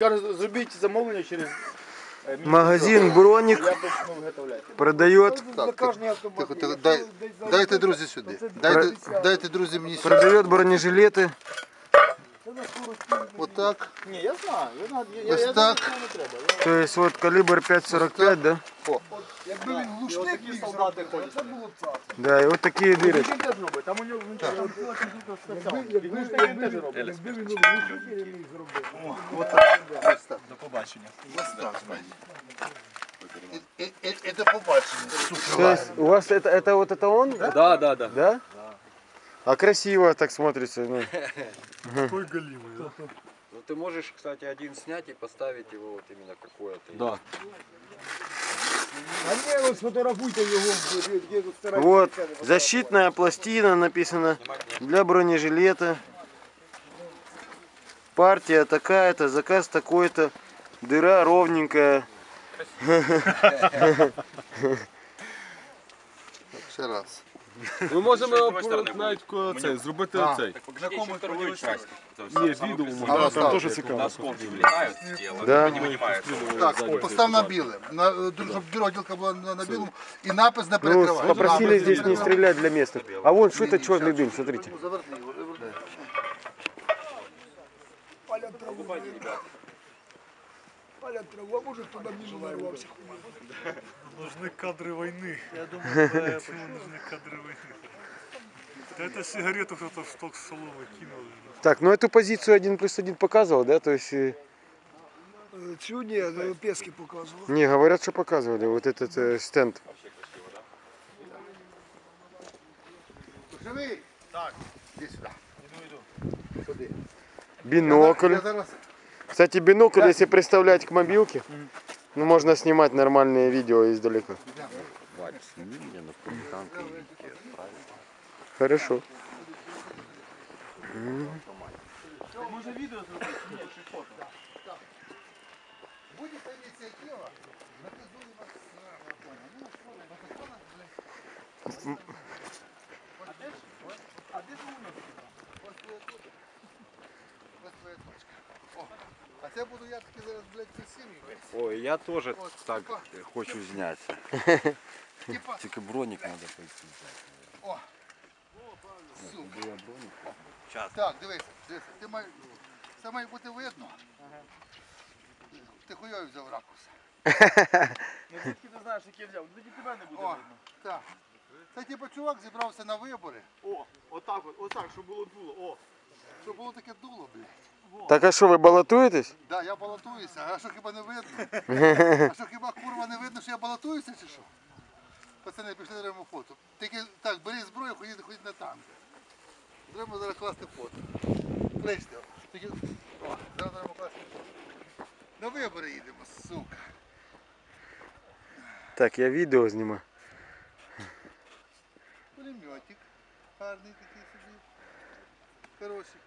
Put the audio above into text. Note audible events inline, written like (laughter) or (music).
Каже, зробіть замовлення через е, мій Магазин Бронік Я почну виготовляти. продает, Так, тихо, тихо, тихо, дай, дайте друзі сюди. Дайте, дайте друзі мені сюди. продает бронежилеты. Отак. Ні, я знаю. Я, знаю, я, Ось я, я так. знаю, що не треба. Я- То есть вот калибр 5,45, да? Якби він глушник міг солдати ходять, це було б царство. Да, и вот такие дырочки. Він теж робить, там у нього він теж робить. І глушник він теж робить. Якби він глушники не міг зробити. Отак. Ось так. До побачення. Ось так. І- і- і- і до побачення. То есть у вас это, это вот это он? Да, да, да. Да? А красиво так смотрится. Ну. (laughs) Ну ты можешь, кстати, один снять и поставить его вот именно какое-то. Да. А ні, ну сфотографуйте старайтесь Вот защитная пластина написано для бронежилета. Партия такая-то, заказ такой-то, дыра ровненькая. Ще (laughs) раз. Ми можемо навіть ко- цей, зробити оцей. На кому вторую часть? Є відео, А, можна, ось там так. теж цікаво. Осколки влетают в тело, Да. не понимают. Так, постав на біле. На, е, щоб дорога ділка була на, на білому. І напис не Ну, перекривай. попросили Напис здесь не перекривай. стрелять для местных. А вон, что это черный дым, смотрите. Заверни його, заверни. Нужны кадры войны. Я думаю, (laughs) почему нужны кадры войны. Да это сигарету кто-то в сток столовой кинул. Так, ну эту позицию один плюс один показывал, да? То есть, э, Цю ні, ну, пески показував. не, говорят, что показывали, вот этот э, стенд. Живий? Так. Іди сюди. Сюди. Бинокль. Я зараз Кстати, бинокль, если приставлять к мобилке, ну, можно снимать нормальные видео издалека. Варя, сними меня на полутанке. Хорошо. Будь-яка ініціатива, наказує вас на закони. Ну, що ви, на законах, блядь. А де ж? А де ж воно? Ось твоя точка. Ось твоя точка. Це буду я таки зараз, блядь, сім'ї. Ой, я тоже Вот, так типа. хочу зняться. Типа, Только броник надо пойти взять. о. Сука. Так, дивися, дивися. Ти має... Це має бути видно. Ти хуйовий взяв ракурс. Ну звідки ти знаєш, який я взяв? Тоді тебе не буде О, видно. так. Це типу чувак зібрався на вибори, О, отак от, отак, щоб було дуло. О. щоб було таке дуло, блядь. Так а что, вы баллотуетесь? Да, я балотуюся, а що хіба не видно? (laughs) А що хіба курва не видно, що я балотуюся чи що? Пацани, пішли робимо фото. Тільки так, бери зброю, ходіть, ходіть на танк. Треба зараз класти фото. Кличте. Тільки... О, зараз треба класти фото. На вибори їдемо, сука. Так, я видео снимаю. Пулеметик. Гарний такий собі. Хороший.